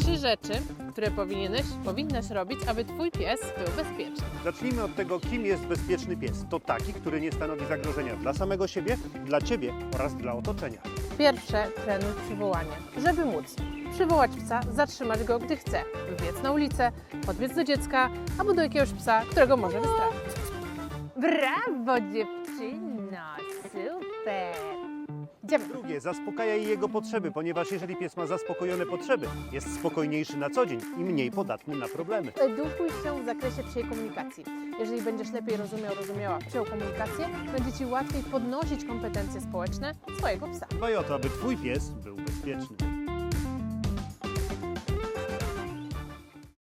Trzy rzeczy, które powinieneś, powinnaś robić, aby twój pies był bezpieczny. Zacznijmy od tego, kim jest bezpieczny pies. To taki, który nie stanowi zagrożenia dla samego siebie, dla ciebie oraz dla otoczenia. Pierwsze, trenuj przywołanie, żeby móc przywołać psa, zatrzymać go, gdy chce, wybiec na ulicę, podbiec do dziecka albo do jakiegoś psa, którego może wystraszyć. Brawo, dziewczyno! Super! Idziemy. Drugie, zaspokajaj jego potrzeby, ponieważ jeżeli pies ma zaspokojone potrzeby, jest spokojniejszy na co dzień i mniej podatny na problemy. Edukuj się w zakresie psiej komunikacji. Jeżeli będziesz lepiej rozumiał, rozumiała psią komunikację, będzie Ci łatwiej podnosić kompetencje społeczne swojego psa. Dbaj o to, aby twój pies był bezpieczny.